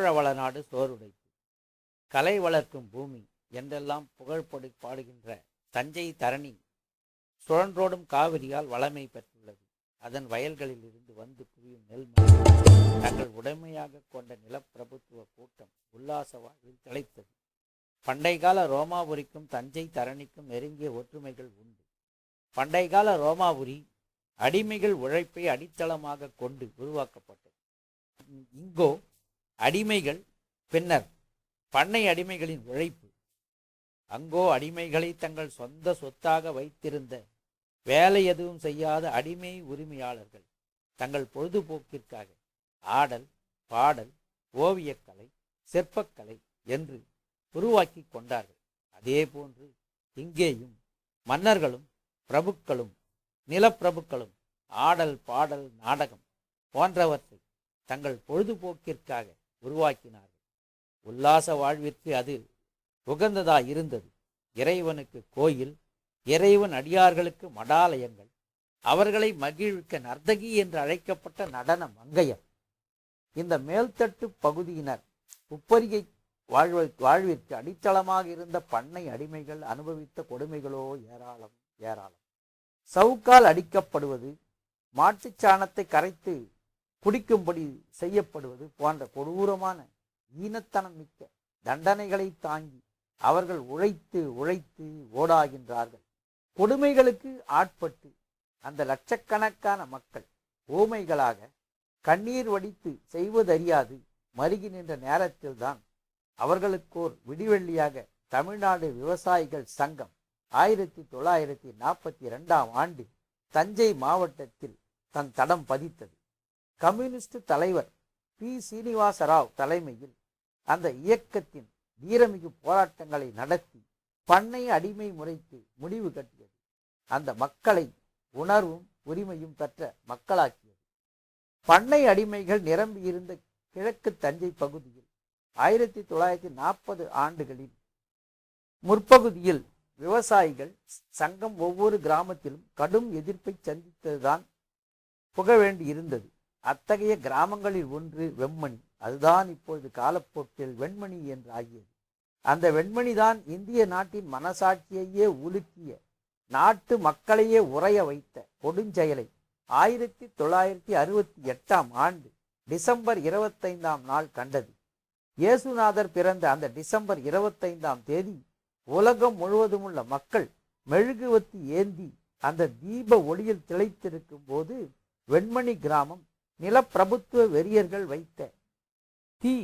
சோழ வளநாடு சோறுடைப்பு கலை வளர்க்கும் பூமி என்றெல்லாம் புகழ்படு பாடுகின்ற தஞ்சை தரணி சுழன்றோடும் காவிரியால் வளமை பெற்றுள்ளது. அதன் வயல்களில் இருந்து வந்து குவியும் நெல் தங்கள் உடைமையாக கொண்ட நிலப்பிரபுத்துவ கூட்டம் உல்லாச வாழ்வில் திளைத்தது. பண்டைகால ரோமாபுரிக்கும் தஞ்சை தரணிக்கும் நெருங்கிய ஒற்றுமைகள் உண்டு. பண்டைகால ரோமாபுரி அடிமைகள் உழைப்பை அடித்தளமாக கொண்டு உருவாக்கப்பட்டது. இங்கோ அடிமைகள் பின்னர் பண்ணை அடிமைகளின் உழைப்பு. அங்கோ அடிமைகளை தங்கள் சொந்த சொத்தாக வைத்திருந்த வேலை எதுவும் செய்யாத அடிமை உரிமையாளர்கள் தங்கள் பொழுதுபோக்கிற்காக ஆடல் பாடல் ஓவியக்கலை சிற்பக்கலை என்று உருவாக்கி கொண்டார்கள். அதே போன்று இங்கேயும் மன்னர்களும் பிரபுக்களும் நிலப்பிரபுக்களும் ஆடல் பாடல் நாடகம் போன்றவற்றை தங்கள் பொழுதுபோக்கிற்காக உருவாக்கினார்கள். உல்லாச வாழ்விற்கு அது உகந்ததாக இருந்தது. இறைவனுக்கு கோயில் இறைவன் அடியார்களுக்கு மடாலயங்கள் அவர்களை மகிழ்விக்க நர்த்தகி என்று அழைக்கப்பட்ட நடன மங்கையர் இந்த மேல்தட்டு பகுதியினர் உப்பரிகை வாழ்வ வாழ்விற்கு அடித்தளமாக இருந்த பண்ணை அடிமைகள் அனுபவித்த கொடுமைகளோ ஏராளம் ஏராளம். சவுக்கால் அடிக்கப்படுவது மாட்டுச்சாணத்தை கரைத்து குடிக்கும்படி செய்யப்படுவது போன்ற கொடூரமான ஈனத்தனம் மிக்க தண்டனைகளை தாங்கி அவர்கள் உழைத்து உழைத்து ஓடாகின்றார்கள். கொடுமைகளுக்கு ஆட்பட்டு அந்த லட்சக்கணக்கான மக்கள் ஊமைகளாக கண்ணீர் வடித்து செய்வதறியாது மருகி நின்ற நேரத்தில்தான் அவர்களுக்கோர் விடிவெள்ளியாக தமிழ்நாடு விவசாயிகள் சங்கம் ஆயிரத்தி தொள்ளாயிரத்தி நாற்பத்தி இரண்டாம் ஆண்டு தஞ்சை மாவட்டத்தில் தன் தடம் பதித்தது. கம்யூனிஸ்ட் தலைவர் பி. சீனிவாசராவ் தலைமையில் அந்த இயக்கத்தின் வீரமிகு போராட்டங்களை நடத்தி பண்ணை அடிமை முறைக்கு முடிவு கட்டியது. அந்த மக்களை உணர்வும் உரிமையும் பெற்ற மக்களாக்கியது. பண்ணை அடிமைகள் நிரம்பியிருந்த கிழக்கு தஞ்சை பகுதியில் ஆயிரத்தி தொள்ளாயிரத்தி நாற்பது ஆண்டுகளில் முற்பகுதியில் விவசாயிகள் சங்கம் ஒவ்வொரு கிராமத்திலும் கடும் எதிர்ப்பை சந்தித்ததுதான் புக வேண்டி இருந்தது அத்தகைய கிராமங்களில் ஒன்று வெம்மணி. அதுதான் இப்பொழுது காலப்போக்கில் வெண்மணி என்று ஆகியது அந்த வெண்மணிதான் இந்திய நாட்டின் மனசாட்சியையே உலுக்கிய நாட்டு மக்களையே உறைய வைத்த கொடுஞ்செயலை. ஆயிரத்தி தொள்ளாயிரத்தி அறுபத்தி எட்டாம் ஆண்டு டிசம்பர் இருபத்தைந்தாம் நாள் கண்டது. இயேசுநாதர் பிறந்த அந்த டிசம்பர் இருபத்தைந்தாம் தேதி உலகம் முழுவதும் உள்ள மக்கள் மெழுகுவத்தி ஏந்தி அந்த தீப ஒளியில் திளைத்திருக்கும் போது வெண்மணி கிராமம் நிலப்பிரபுத்துவ வெறியர்கள் வைத்த தீ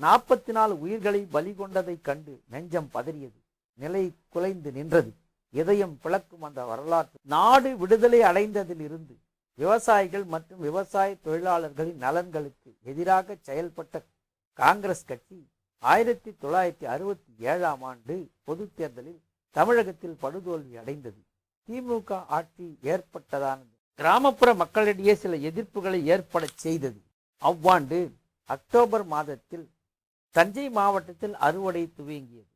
நாற்பத்தி நாலு உயிர்களை பலி கொண்டதைக் கண்டு நெஞ்சம் பதறியது. நிலை குலைந்து நின்றது. இதயம் பிளக்கும் அந்த வரலாற்று நாடு விடுதலை அடைந்ததிலிருந்து விவசாயிகள் மற்றும் விவசாய தொழிலாளர்களின் நலன்களுக்கு எதிராக செயல்பட்ட காங்கிரஸ் கட்சி ஆயிரத்தி தொள்ளாயிரத்தி அறுபத்தி ஏழாம் ஆண்டு பொது தேர்தலில் தமிழகத்தில் படுதோல்வி அடைந்தது. திமுக ஆட்சி ஏற்பட்டதானது? கிராமப்புற மக்களிடையே சில எதிர்ப்புகளை ஏற்படச் செய்தது. அவ்வாண்டு அக்டோபர் மாதத்தில் தஞ்சை மாவட்டத்தில் அறுவடை துவங்கியது.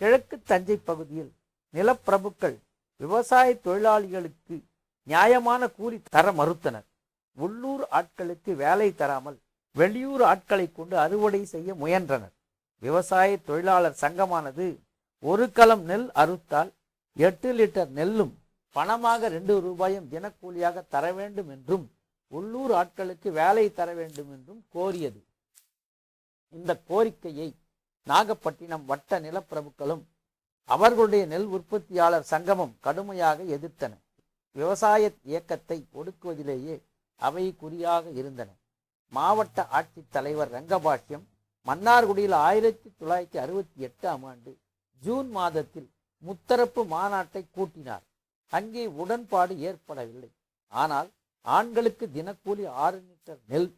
கிழக்கு தஞ்சை பகுதியில் நிலப்பிரபுக்கள் விவசாய தொழிலாளிகளுக்கு நியாயமான கூலி தர மறுத்தனர். உள்ளூர் ஆட்களுக்கு வேலை தராமல் வெளியூர் ஆட்களை கொண்டு அறுவடை செய்ய முயன்றனர். விவசாய தொழிலாளர் சங்கமானது ஒரு களம் நெல் அறுத்தால் எட்டு லிட்டர் நெல்லும் பணமாக ரெண்டு ரூபாயும் தினக்கூலியாக தர வேண்டும் என்றும் உள்ளூர் ஆட்களுக்கு வேலை தர வேண்டும் என்றும் கோரியது. இந்த கோரிக்கையை நாகப்பட்டினம் வட்ட நிலப்பிரபுக்களும் அவர்களுடைய நெல் உற்பத்தியாளர் சங்கமும் கடுமையாக எதிர்த்தன. விவசாய இயக்கத்தை ஒடுக்குவதிலேயே அவை குறியாக இருந்தன. மாவட்ட ஆட்சித் தலைவர் ரங்கபாஷ்யம் மன்னார்குடியில் ஆயிரத்தி தொள்ளாயிரத்தி அறுபத்தி எட்டாம் ஆண்டு ஜூன் மாதத்தில் முத்தரப்பு மாநாட்டை கூட்டினார். அங்கே உடன்பாடு ஏற்படவில்லை. ஆனால் ஆண்களுக்கு தினக்கூலி ஆறு லிட்டர் நெல்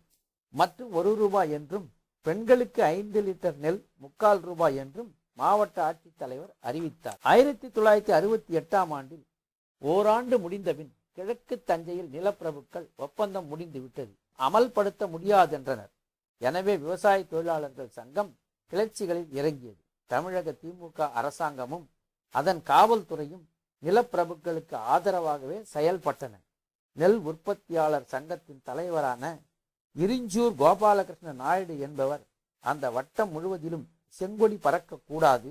மற்றும் ஒரு ரூபாய் என்றும் பெண்களுக்கு ஐந்து லிட்டர் நெல் முக்கால் ரூபாய் என்றும் மாவட்ட ஆட்சித்தலைவர் அறிவித்தார். ஆயிரத்தி தொள்ளாயிரத்தி அறுபத்தி எட்டாம் ஆண்டில் ஓராண்டு முடிந்தபின் கிழக்கு தஞ்சையில் நிலப்பிரபுக்கள் ஒப்பந்தம் முடிந்து விட்டது. அமல்படுத்த முடியாதென்றனர். எனவே விவசாய தொழிலாளர்கள் சங்கம் கிளர்ச்சிகளில் இறங்கியது. தமிழக திமுக அரசாங்கமும் அதன் காவல்துறையும் நிலப்பிரபுக்களுக்கு ஆதரவாகவே செயல்பட்டன. நெல் உற்பத்தியாளர் சங்கத்தின் தலைவரான இரிஞ்சூர் கோபாலகிருஷ்ண நாயுடு என்பவர் அந்த வட்டம் முழுவதிலும் செங்கொடி பறக்கக்கூடாது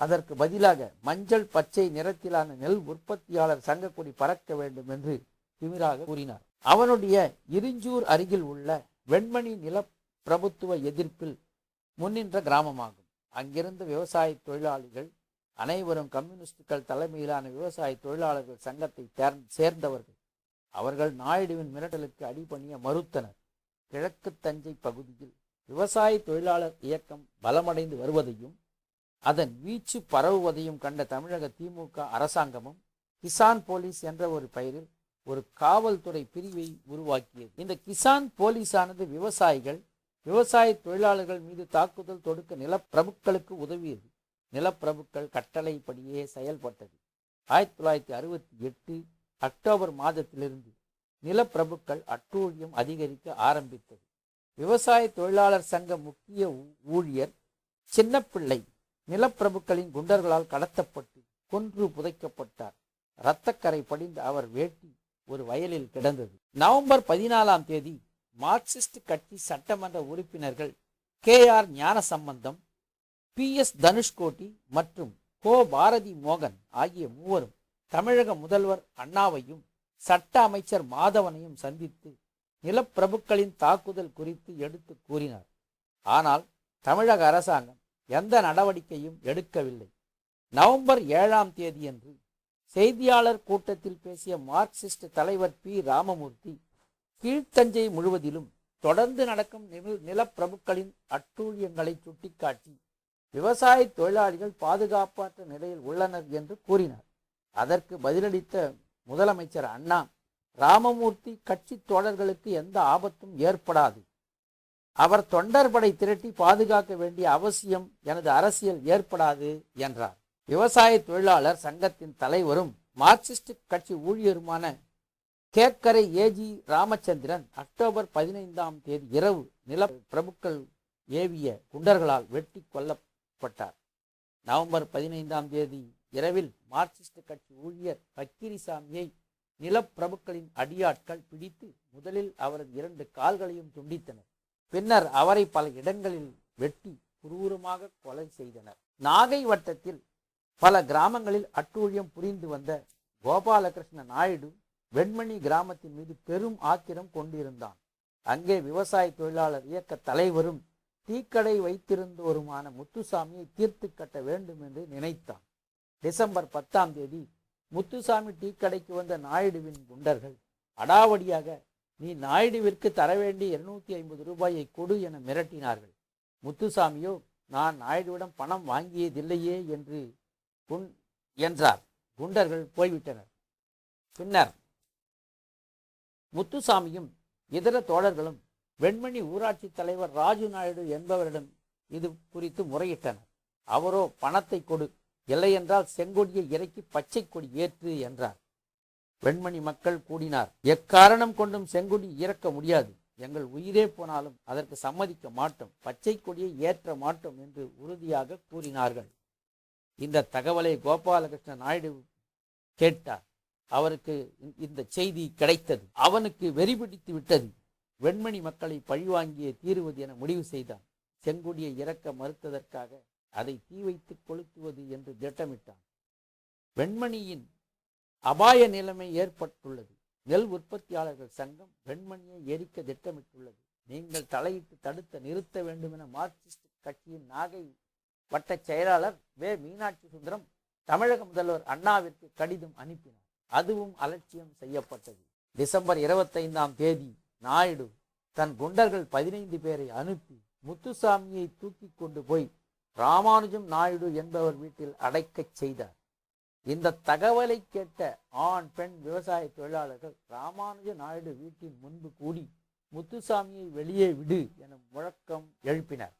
அதற்கு பதிலாக மஞ்சள் பச்சை நிறத்திலான நெல் உற்பத்தியாளர் சங்கக்கொடி பறக்க வேண்டும் என்று திமிராக கூறினார். அவனுடைய இருஞ்சூர் அருகில் உள்ள வெண்மணி நிலப்பிரபுத்துவ எதிர்ப்பில் முன்னின்ற கிராமமாகும். அங்கிருந்த விவசாய தொழிலாளிகள் அனைவரும் கம்யூனிஸ்டுகள் தலைமையிலான விவசாய தொழிலாளர்கள் சங்கத்தை சேர்ந்தவர்கள். அவர்கள் நாயுடுவின் மிரட்டலுக்கு அடிபணிய மறுத்தனர். கிழக்கு தஞ்சை பகுதியில் விவசாய தொழிலாளர் இயக்கம் பலமடைந்து வருவதையும் அதன் வீச்சு பரவுவதையும் கண்ட தமிழக திமுக அரசாங்கமும் கிசான் போலீஸ் என்ற ஒரு பெயரில் ஒரு காவல்துறை பிரிவை உருவாக்கியது. இந்த கிசான் போலீஸானது விவசாயிகள் விவசாய தொழிலாளர்கள் மீது தாக்குதல் தொடுக்க நிலப்பிரபுக்களுக்கு உதவியது. நிலப்பிரபுக்கள் கட்டளைப்படியே செயல்பட்டது. ஆயிரத்தி தொள்ளாயிரத்தி அறுபத்தி எட்டு அக்டோபர் மாதத்திலிருந்து நிலப்பிரபுக்கள் அட்டூழியம் அதிகரிக்க ஆரம்பித்தது. விவசாய தொழிலாளர் சங்க முக்கிய ஊ- ஊழியர் சின்னப்பிள்ளை நிலப்பிரபுக்களின் குண்டர்களால் கடத்தப்பட்டு கொன்று புதைக்கப்பட்டார். இரத்தக்கரை படிந்த அவர் வேட்டி ஒரு வயலில் கிடந்தது. நவம்பர் பதினாலாம் தேதி மார்க்சிஸ்ட் கட்சி சட்டமன்ற உறுப்பினர்கள் K R Gnanasambandam P S Dhanushkodi மற்றும் கோ பாரதி மோகன் ஆகிய மூவரும் தமிழக முதல்வர் அண்ணாவையும் சட்ட அமைச்சர் மாதவனையும் சந்தித்து நிலப்பிரபுக்களின் தாக்குதல் குறித்து எடுத்து கூறினார். ஆனால் தமிழக அரசாங்கம் எந்த நடவடிக்கையும் எடுக்கவில்லை. நவம்பர் ஏழாம் தேதியன்று செய்தியாளர் கூட்டத்தில் பேசிய மார்க்சிஸ்ட் தலைவர் பி. ராமமூர்த்தி கீழ்த்தஞ்சை முழுவதிலும் தொடர்ந்து நடக்கும் நில- நிலப்பிரபுக்களின் அட்டூழியங்களை சுட்டிக்காட்டி விவசாய தொழிலாளிகள் பாதுகாப்பற்ற நிலையில் உள்ளனர் என்று கூறினார். அதற்கு பதிலளித்த முதலமைச்சர் அண்ணா ராமமூர்த்தி கட்சி தோழர்களுக்கு எந்த ஆபத்தும் ஏற்படாது. அவர் தொண்டர்படை திரட்டி பாதுகாக்க வேண்டிய அவசியம் எனது அரசியல் ஏற்படாது என்றார். விவசாய தொழிலாளர் சங்கத்தின் தலைவரும் மார்க்சிஸ்ட் கட்சி ஊழியருமான கேக்கரை ஏஜி ராமச்சந்திரன் அக்டோபர் பதினைந்தாம் தேதி இரவு நில பிரபுக்கள் ஏவிய குண்டர்களால் வெட்டி கொல்ல உட்பட்டார் நவம்பர் பதினைந்தாம் தேதி இரவில் மார்க்சிஸ்ட் கட்சி ஊழியர் பக்கிரிசாமியை நிலப்பிரபுக்களின் அடியாட்கள் பிடித்து முதலில் அவரது இரண்டு கால்களையும் துண்டித்தனர். பின்னர் அவரை பல இடங்களில் வெட்டி குரூரமாக கொலை செய்தனர். நாகை வட்டத்தில் பல கிராமங்களில் அட்டூழியம் புரிந்து வந்த கோபாலகிருஷ்ண நாயுடு வெண்மணி கிராமத்தின் மீது பெரும் ஆத்திரம் கொண்டிருந்தான். அங்கே விவசாய தொழிலாளர் இயக்க தலைவரும் டீக்கடை வைத்திருந்தோருமான முத்துசாமியை தீர்த்து கட்ட வேண்டும் என்று நினைத்தான். டிசம்பர் பத்தாம் தேதி முத்துசாமி டீக்கடைக்கு வந்த நாயுடுவின் குண்டர்கள் அடாவடியாக நீ நாயுடுவிற்கு தர வேண்டிய இருநூத்தி ஐம்பது ரூபாயை கொடு என மிரட்டினார்கள். முத்துசாமியோ நான் நாயுடுவிடம் பணம் வாங்கியதில்லையே என்று குன் என்றார். குண்டர்கள் போய்விட்டனர். பின்னர் முத்துசாமியும் இதர தோழர்களும் வெண்மணி ஊராட்சி தலைவர் ராஜு நாயுடு என்பவரிடம் இது குறித்து முறையிட்டனர். அவரோ பணத்தை கொடு இல்லையென்றால் செங்கொடியை இறக்கி பச்சை கொடி ஏற்று என்றார். வெண்மணி மக்கள் கூடினார். எக்காரணம் கொண்டும் செங்கொடி இறக்க முடியாது. எங்கள் உயிரே போனாலும் அதற்கு சம்மதிக்க மாட்டோம். பச்சை கொடியை ஏற்ற மாட்டோம் என்று உறுதியாக கூறினார்கள். இந்த தகவலை கோபாலகிருஷ்ண நாயுடு கேட்டார். அவருக்கு இந்த- செய்தி கிடைத்தது. அவனுக்கு வெறி பிடித்து விட்டது. வெண்மணி மக்களை பழிவாங்கியே தீருவது என முடிவு செய்தான். செங்கொடியை இறக்க மறுத்ததற்காக அதை தீ வைத்து கொளுத்துவது என்று திட்டமிட்டான். வெண்மணியின் அபாய நிலைமை ஏற்பட்டுள்ளது. நெல் உற்பத்தியாளர்கள் சங்கம் வெண்மணியை எரிக்க திட்டமிட்டுள்ளது. நீங்கள் தலையிட்டு தடுத்த நிறுத்த வேண்டும் என மார்க்சிஸ்ட் கட்சியின் நாகை வட்ட செயலாளர் வே. மீனாட்சி சுந்தரம் தமிழக முதல்வர் அண்ணாவிற்கு கடிதம் அனுப்பினார். அதுவும் அலட்சியம் செய்யப்பட்டது. டிசம்பர் இருபத்தைந்தாம் தேதி நாயுடு தன் குண்டர்கள் பதினைந்து பேரை அனுப்பி முத்துசாமியை தூக்கி கொண்டு போய் ராமானுஜம் நாயுடு என்பவர் வீட்டில் அடைக்கச் செய்தார். இந்த தகவலை கேட்ட ஆண் பெண் விவசாய தொழிலாளர்கள் ராமானுஜ நாயுடு வீட்டின் முன்பு கூடி முத்துசாமியை வெளியே விடு என முழக்கம் எழுப்பினர்.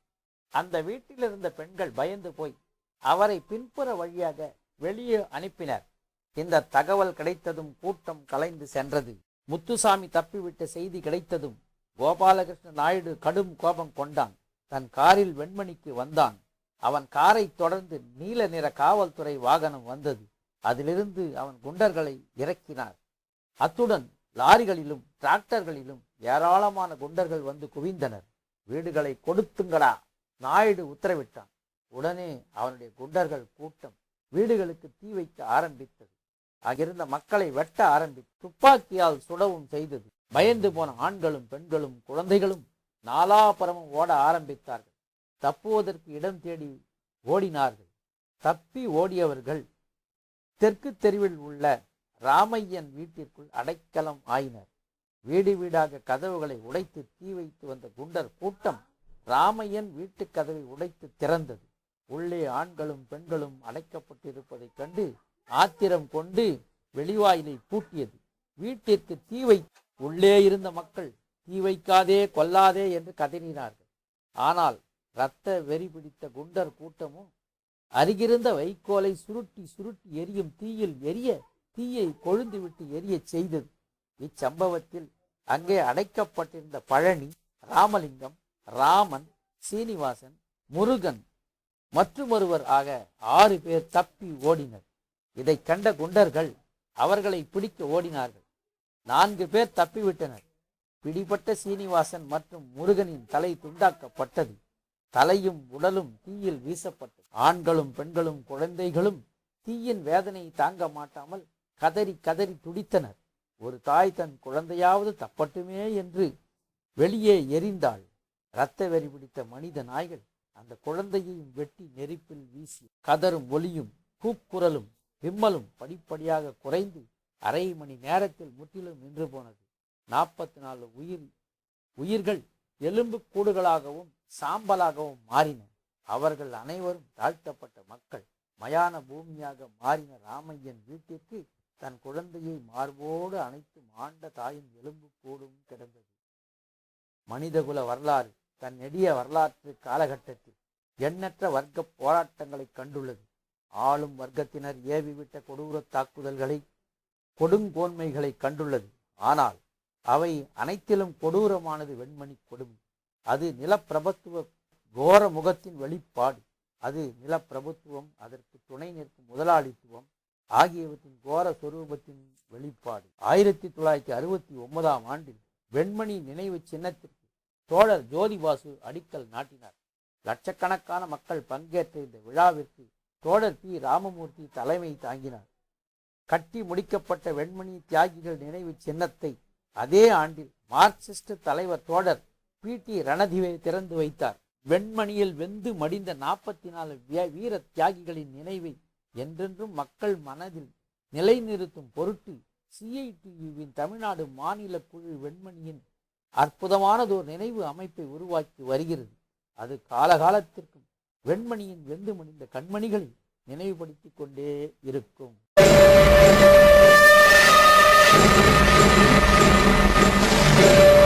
அந்த வீட்டில் இருந்த பெண்கள் பயந்து போய் அவரை பின்புற வழியாக வெளியே அனுப்பினர். இந்த தகவல் கிடைத்ததும் கூட்டம் கலைந்து சென்றது. முத்துசாமி தப்பிவிட்ட செய்தி கிடைத்ததும் கோபாலகிருஷ்ண நாயுடு கடும் கோபம் கொண்டான். தன் காரில் வெண்மணிக்கு வந்தான். அவன் காரை தொடர்ந்து நீல நிற காவல்துறை வாகனம் வந்தது. அதிலிருந்து அவன் குண்டர்களை இறக்கினார். அத்துடன் லாரிகளிலும் டிராக்டர்களிலும் ஏராளமான குண்டர்கள் வந்து குவிந்தனர். வீடுகளை கொடுத்துங்கடா. நாயுடு உத்தரவிட்டான். உடனே அவனுடைய குண்டர்கள் கூட்டம் வீடுகளுக்கு தீ வைக்க ஆரம்பித்தது. அங்கிருந்த மக்களை வெட்ட ஆரம்பித்து துப்பாக்கியால் சுடவும் செய்தது. பயந்து போன ஆண்களும் பெண்களும் குழந்தைகளும் நாலாபுரமும் ஓட ஆரம்பித்தார்கள். தப்புவதற்கு இடம் தேடி ஓடினார்கள். தப்பி ஓடியவர்கள் தெற்கு தெருவில் உள்ள ராமையன் வீட்டிற்குள் அடைக்கலம் ஆயினர். வீடு வீடாக கதவுகளை உடைத்து தீ வைத்து வந்த குண்டர் கூட்டம் ராமையன் வீட்டு கதவை உடைத்து திறந்தது. உள்ளே ஆண்களும் பெண்களும் அடைக்கப்பட்டிருப்பதைக் கண்டு ஆத்திரம் கொண்டு வெளிவாயிலை பூட்டியது. வீட்டிற்கு தீ வை உள்ளே இருந்த மக்கள் தீ வைக்காதே கொல்லாதே என்று கதறினார்கள். ஆனால் இரத்த வெறி பிடித்த குண்டர் கூட்டமும் அருகிருந்த வைக்கோலை சுருட்டி சுருட்டி எரியும் தீயில் எரிய தீயை கொழுந்துவிட்டு எரிய எரியச் செய்தது. இச்சம்பவத்தில் அங்கே அடைக்கப்பட்டிருந்த பழனி ராமலிங்கம் ராமன் சீனிவாசன் முருகன் மற்றுமொருவர் ஆக ஆறு பேர் தப்பி ஓடினர். இதை கண்ட குண்டர்கள் அவர்களை பிடிக்க ஓடினார்கள். நான்கு பேர் தப்பிவிட்டனர். பிடிபட்ட சீனிவாசன் மற்றும் முருகனின் தலை துண்டாக்கப்பட்டது. தலையும் உடலும் தீயில் வீசப்பட்டது. ஆண்களும் பெண்களும் குழந்தைகளும் தீயின் வேதனை தாங்க மாட்டாமல் கதறி கதறி துடித்தனர். ஒரு தாய் தன் குழந்தையாவது தப்பட்டுமே என்று வெளியே எரிந்தாள். இரத்த வெறி பிடித்த மனித நாய்கள் அந்த குழந்தையையும் வெட்டி நெருப்பில் வீசி கதரும் ஒளியும் கூக்குரலும் விம்மலும் படிப்படியாக குறைந்து அரை மணி நேரத்தில் முற்றிலும் நின்று போனது. நாற்பத்தி நாலு உயிர் உயிர்கள் எலும்பு கூடுகளாகவும் சாம்பலாகவும் மாறின. அவர்கள் அனைவரும் தாழ்த்தப்பட்ட மக்கள். மயான பூமியாக மாறின ராமையன் வீட்டிற்கு தன் குழந்தையை மார்போடு அனைத்து ஆண்ட தாயின் எலும்பு கூடும் கிடந்தது. மனிதகுல வரலாறு தன் நெடிய வரலாற்று காலகட்டத்தில் எண்ணற்ற வர்க்க போராட்டங்களை கண்டுள்ளது. ஆளும் வர்க்கத்தினர் ஏவிவிட்ட கொடூரத் தாக்குதல்களை கொடுங்கோன்மைகளை கண்டுள்ளது. ஆனால் அவை அனைத்திலும் கொடூரமானது வெண்மணி கொடுமை. அது நிலப்பிரபுத்துவ கோர முகத்தின் வெளிப்பாடு. அது நிலப்பிரபுத்துவம் அதற்கு துணை நிற்கும் முதலாளித்துவம் ஆகியவற்றின் கோர சொரூபத்தின் வெளிப்பாடு. ஆயிரத்தி தொள்ளாயிரத்தி அறுபத்தி ஒன்பதாம் ஆண்டில் வெண்மணி நினைவு சின்னத்திற்கு தோழர் ஜோதிபாசு அடிக்கல் நாட்டினார். லட்சக்கணக்கான மக்கள் பங்கேற்ற இந்த விழாவிற்கு தோழர் பி. ராமமூர்த்தி தலைமை தாங்கினார். கட்டி முடிக்கப்பட்ட வெண்மணி தியாகிகள் நினைவு சின்னத்தை அதே ஆண்டில் மார்க்சிஸ்ட் தலைவர் தோழர் பி. டி. ரணதிவே திறந்து வைத்தார். வெண்மணியில் வெந்து மடிந்த நாற்பத்தி நாலு வீர தியாகிகளின் நினைவை என்றென்றும் மக்கள் மனதில் நிலைநிறுத்தும் பொருட்டு சிஐடியுவின் தமிழ்நாடு மாநில குழு வெண்மணியின் அற்புதமானதோர் நினைவு அமைப்பை உருவாக்கி வருகிறது. அது காலகாலத்திற்கும் வெண்மணியின் வெந்து மணிந்த கண்மணிகளை நினைவுபடுத்திக் கொண்டே இருக்கும். Thank